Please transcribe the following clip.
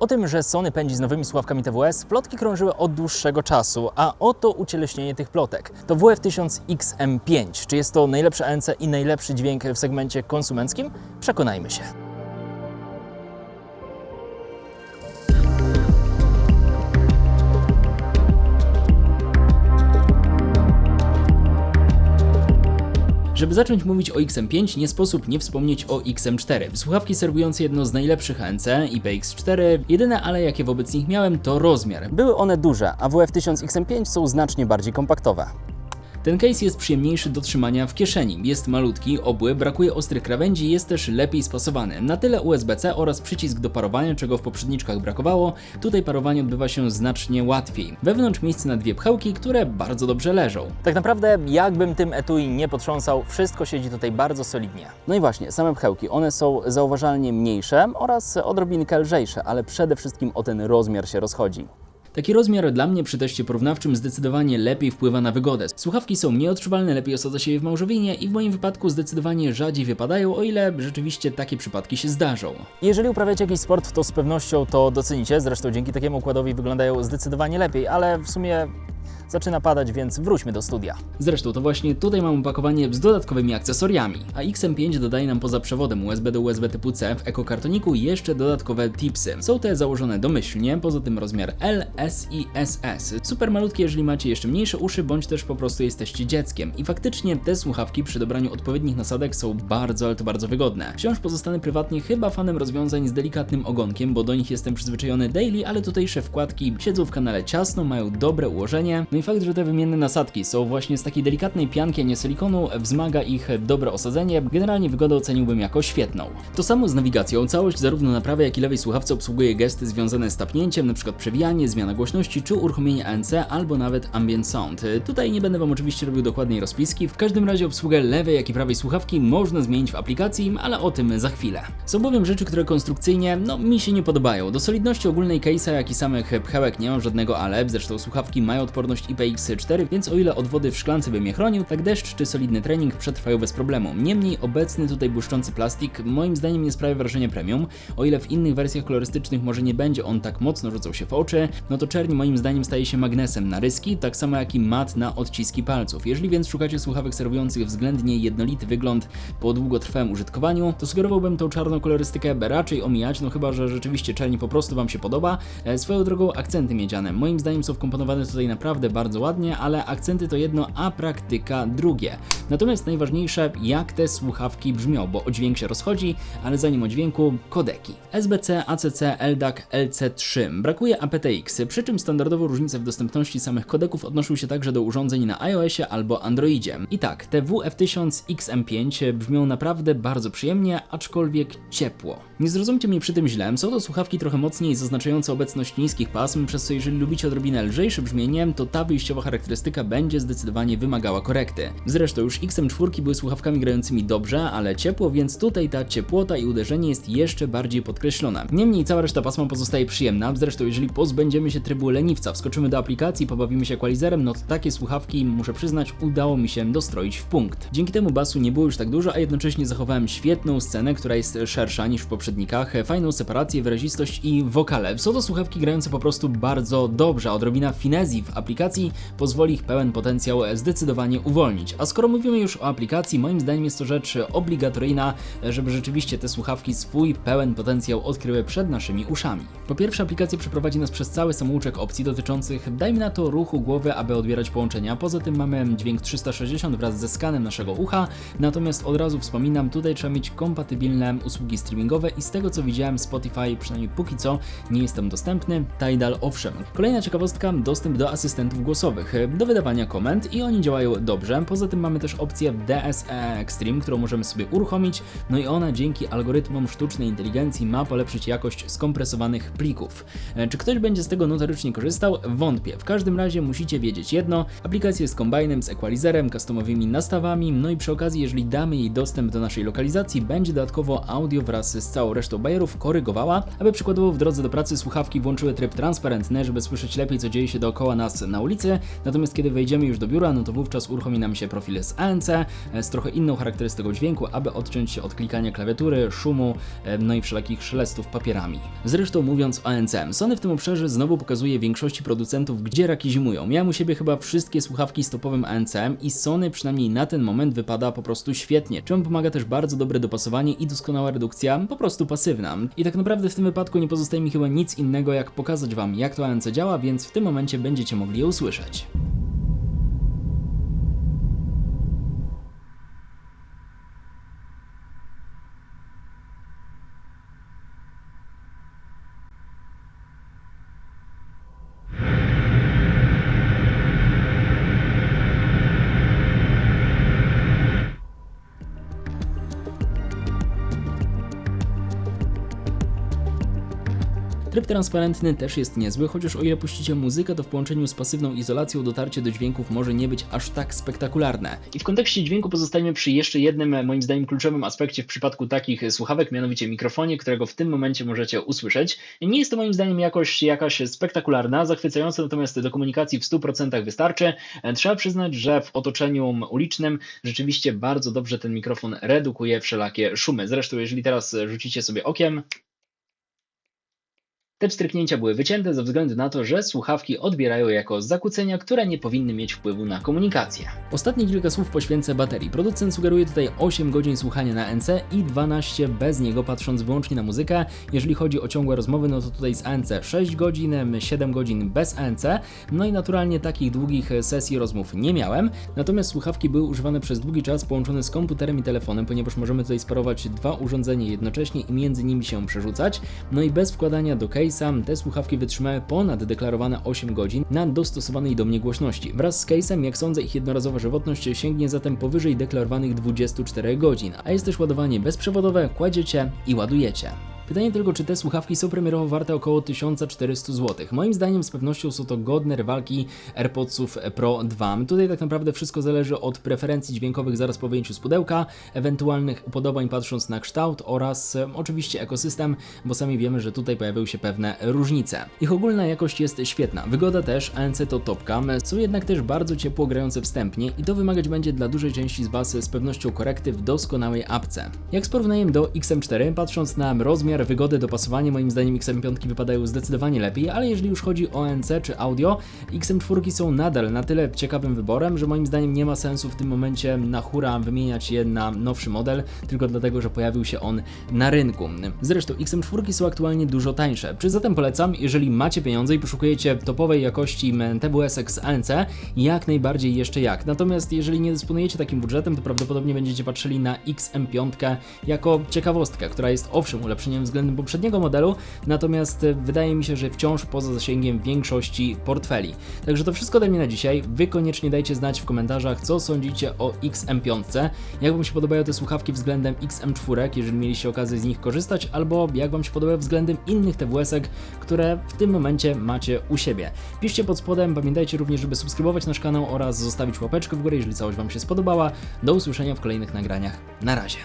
O tym, że Sony pędzi z nowymi słuchawkami TWS, plotki krążyły od dłuższego czasu, a oto ucieleśnienie tych plotek. To WF-1000XM5. Czy jest to najlepsze ANC i najlepszy dźwięk w segmencie konsumenckim? Przekonajmy się. Żeby zacząć mówić o XM5, nie sposób nie wspomnieć o XM4. Słuchawki serwujące jedno z najlepszych ANC, IPX4. Jedyne ale jakie wobec nich miałem to rozmiar. Były one duże, a WF-1000 XM5 są znacznie bardziej kompaktowe. Ten case jest przyjemniejszy do trzymania w kieszeni. Jest malutki, obły, brakuje ostrych krawędzi, jest też lepiej spasowany. Na tyle USB-C oraz przycisk do parowania, czego w poprzedniczkach brakowało, tutaj parowanie odbywa się znacznie łatwiej. Wewnątrz miejsce na dwie pchełki, które bardzo dobrze leżą. Tak naprawdę, jakbym tym etui nie potrząsał, wszystko siedzi tutaj bardzo solidnie. No i właśnie, same pchełki, one są zauważalnie mniejsze oraz odrobinkę lżejsze, ale przede wszystkim o ten rozmiar się rozchodzi. Taki rozmiar dla mnie przy teście porównawczym zdecydowanie lepiej wpływa na wygodę. Słuchawki są nieodczuwalne, lepiej osadza się je w małżowinie i w moim wypadku zdecydowanie rzadziej wypadają, o ile rzeczywiście takie przypadki się zdarzą. Jeżeli uprawiacie jakiś sport, to z pewnością to docenicie, zresztą dzięki takiemu układowi wyglądają zdecydowanie lepiej, ale w sumie zaczyna padać, więc wróćmy do studia. Zresztą to właśnie tutaj mam opakowanie z dodatkowymi akcesoriami, a XM5 dodaje nam poza przewodem USB do USB typu C w ekokartoniku jeszcze dodatkowe tipsy. Są te założone domyślnie, poza tym rozmiar L, S i SS. Super malutkie, jeżeli macie jeszcze mniejsze uszy, bądź też po prostu jesteście dzieckiem. I faktycznie te słuchawki przy dobraniu odpowiednich nasadek są bardzo, ale to bardzo wygodne. Wciąż pozostanę prywatnie chyba fanem rozwiązań z delikatnym ogonkiem, bo do nich jestem przyzwyczajony daily, ale tutejsze wkładki siedzą w kanale ciasno, mają dobre ułożenie, no i fakt, że te wymienne nasadki są właśnie z takiej delikatnej pianki, a nie silikonu, wzmaga ich dobre osadzenie. Generalnie wygodę oceniłbym jako świetną. To samo z nawigacją. Całość zarówno na prawej, jak i lewej słuchawce obsługuje gesty związane z tapnięciem, np. przewijanie, zmiana głośności czy uruchomienie ANC albo nawet ambient sound. Tutaj nie będę Wam oczywiście robił dokładnej rozpiski. W każdym razie obsługę lewej, jak i prawej słuchawki można zmienić w aplikacji, ale o tym za chwilę. Są bowiem rzeczy, które konstrukcyjnie, no mi się nie podobają. Do solidności ogólnej case'a, jak i samych pchełek nie mam żadnego ale, zresztą słuchawki mają odporność IPX4, więc o ile od wody w szklance bym je chronił, tak deszcz czy solidny trening przetrwają bez problemu. Niemniej obecny tutaj błyszczący plastik moim zdaniem nie sprawia wrażenia premium. O ile w innych wersjach kolorystycznych może nie będzie on tak mocno rzucał się w oczy, no to czerń moim zdaniem staje się magnesem na ryski, tak samo jak i mat na odciski palców. Jeżeli więc szukacie słuchawek serwujących względnie jednolity wygląd po długotrwałym użytkowaniu, to sugerowałbym tą czarną kolorystykę raczej omijać, no chyba, że rzeczywiście czerń po prostu Wam się podoba. E, Swoją drogą akcenty miedziane moim zdaniem są wkomponowane tutaj naprawdę bardzo ładnie, ale akcenty to jedno, a praktyka drugie. Natomiast najważniejsze, jak te słuchawki brzmią, bo o dźwięk się rozchodzi, ale zanim o dźwięku, kodeki. SBC, ACC, LDAC, LC3. Brakuje aptX, przy czym standardowo różnice w dostępności samych kodeków odnoszą się także do urządzeń na iOSie albo Androidzie. I tak, te WF1000 XM5 brzmią naprawdę bardzo przyjemnie, aczkolwiek ciepło. Nie zrozumcie mnie przy tym źle, są to słuchawki trochę mocniej zaznaczające obecność niskich pasm, przez co jeżeli lubicie odrobinę lżejsze brzmienie, to ta wyjściowa charakterystyka będzie zdecydowanie wymagała korekty. Zresztą już XM4 były słuchawkami grającymi dobrze, ale ciepło, więc tutaj ta ciepłota i uderzenie jest jeszcze bardziej podkreślona. Niemniej cała reszta pasma pozostaje przyjemna, zresztą jeżeli pozbędziemy się trybu leniwca, wskoczymy do aplikacji, pobawimy się equalizerem, no to takie słuchawki, muszę przyznać, udało mi się dostroić w punkt. Dzięki temu basu nie było już tak dużo, a jednocześnie zachowałem świetną scenę, która jest szersza niż w poprzednikach, fajną separację, wyrazistość i wokale. Są to słuchawki grające po prostu bardzo dobrze, odrobina finezji w aplikacji pozwoli ich pełen potencjał zdecydowanie uwolnić. A skoro mówimy już o aplikacji, moim zdaniem jest to rzecz obligatoryjna, żeby rzeczywiście te słuchawki swój pełen potencjał odkryły przed naszymi uszami. Po pierwsze, aplikacja przeprowadzi nas przez cały samouczek opcji dotyczących, dajmy na to, ruchu głowy, aby odbierać połączenia. Poza tym mamy dźwięk 360 wraz ze skanem naszego ucha, natomiast od razu wspominam, tutaj trzeba mieć kompatybilne usługi streamingowe i z tego co widziałem Spotify, przynajmniej póki co, nie jest tam dostępny, Tidal owszem. Kolejna ciekawostka, dostęp do asystentów głosowych, do wydawania komend i oni działają dobrze. Poza tym mamy też opcję DSE Extreme, którą możemy sobie uruchomić, no i ona dzięki algorytmom sztucznej inteligencji ma polepszyć jakość skompresowanych plików. E, Czy ktoś będzie z tego notorycznie korzystał? Wątpię. W każdym razie musicie wiedzieć jedno, aplikacja jest kombajnem z equalizerem, customowymi nastawami, no i przy okazji, jeżeli damy jej dostęp do naszej lokalizacji, będzie dodatkowo audio wraz z całą całą resztą bajerów korygowała, aby przykładowo w drodze do pracy słuchawki włączyły tryb transparentny, żeby słyszeć lepiej co dzieje się dookoła nas na ulicy, natomiast kiedy wejdziemy już do biura, no to wówczas uruchomi nam się profil z ANC e, z trochę inną charakterystyką dźwięku, aby odciąć się od klikania klawiatury, szumu, e, no i wszelakich szelestów papierami. Zresztą mówiąc o ANC, Sony w tym obszarze znowu pokazuje większości producentów, gdzie raki zimują. Miałem u siebie chyba wszystkie słuchawki z topowym ANC i Sony przynajmniej na ten moment wypada po prostu świetnie, czemu pomaga też bardzo dobre dopasowanie i doskonała redukcja, po prostu pasywna. I tak naprawdę w tym wypadku nie pozostaje mi chyba nic innego jak pokazać Wam jak to ANC działa, więc w tym momencie będziecie mogli je usłyszeć. Tryb transparentny też jest niezły, chociaż o ile puścicie muzykę, to w połączeniu z pasywną izolacją dotarcie do dźwięków może nie być aż tak spektakularne. I w kontekście dźwięku pozostajemy przy jeszcze jednym, moim zdaniem, kluczowym aspekcie w przypadku takich słuchawek, mianowicie mikrofonie, którego w tym momencie możecie usłyszeć. Nie jest to moim zdaniem jakoś jakaś spektakularna, zachwycająca, natomiast do komunikacji w 100% wystarczy. Trzeba przyznać, że w otoczeniu ulicznym rzeczywiście bardzo dobrze ten mikrofon redukuje wszelakie szumy. Zresztą, jeżeli teraz rzucicie sobie okiem, te pstryknięcia były wycięte ze względu na to, że słuchawki odbierają jako zakłócenia, które nie powinny mieć wpływu na komunikację. Ostatnie kilka słów poświęcę baterii. Producent sugeruje tutaj 8 godzin słuchania na NC i 12 bez niego, patrząc wyłącznie na muzykę. Jeżeli chodzi o ciągłe rozmowy, no to tutaj z ANC 6 godzin, 7 godzin bez ANC. No i naturalnie takich długich sesji rozmów nie miałem. Natomiast słuchawki były używane przez długi czas połączone z komputerem i telefonem, ponieważ możemy tutaj sparować dwa urządzenia jednocześnie i między nimi się przerzucać. No i bez wkładania do case case'a te słuchawki wytrzymały ponad deklarowane 8 godzin na dostosowanej do mnie głośności. Wraz z case'em, jak sądzę, ich jednorazowa żywotność sięgnie zatem powyżej deklarowanych 24 godzin, a jest też ładowanie bezprzewodowe, kładziecie i ładujecie. Pytanie tylko, czy te słuchawki są premierowo warte około 1400 zł. Moim zdaniem z pewnością są to godne rywalki AirPodsów Pro 2. Tutaj tak naprawdę wszystko zależy od preferencji dźwiękowych zaraz po wyjęciu z pudełka, ewentualnych upodobań patrząc na kształt oraz e, oczywiście ekosystem, bo sami wiemy, że tutaj pojawiają się pewne różnice. Ich ogólna jakość jest świetna, wygoda też, ANC to topka, są jednak też bardzo ciepło grające wstępnie i to wymagać będzie dla dużej części z Was z pewnością korekty w doskonałej apce. Jak z porównaniem do XM4, patrząc na rozmiar wymiar wygody, dopasowanie, moim zdaniem XM5 wypadają zdecydowanie lepiej, ale jeżeli już chodzi o ANC czy audio, XM4 są nadal na tyle ciekawym wyborem, że moim zdaniem nie ma sensu w tym momencie na hura wymieniać je na nowszy model, tylko dlatego, że pojawił się on na rynku. Zresztą XM4 są aktualnie dużo tańsze, czy zatem polecam, jeżeli macie pieniądze i poszukujecie topowej jakości TWS z ANC, jak najbardziej jeszcze jak. Natomiast jeżeli nie dysponujecie takim budżetem, to prawdopodobnie będziecie patrzyli na XM5 jako ciekawostkę, która jest owszem ulepszeniem względem poprzedniego modelu, natomiast e, wydaje mi się, że wciąż poza zasięgiem większości portfeli. Także to wszystko ode mnie na dzisiaj. Wy koniecznie dajcie znać w komentarzach, co sądzicie o XM5, jak Wam się podobają te słuchawki względem XM4, jeżeli mieliście okazję z nich korzystać, albo jak Wam się podobają względem innych TWS-ek, które w tym momencie macie u siebie. Piszcie pod spodem, pamiętajcie również, żeby subskrybować nasz kanał oraz zostawić łapeczkę w górę, jeżeli całość Wam się spodobała. Do usłyszenia w kolejnych nagraniach. Na razie.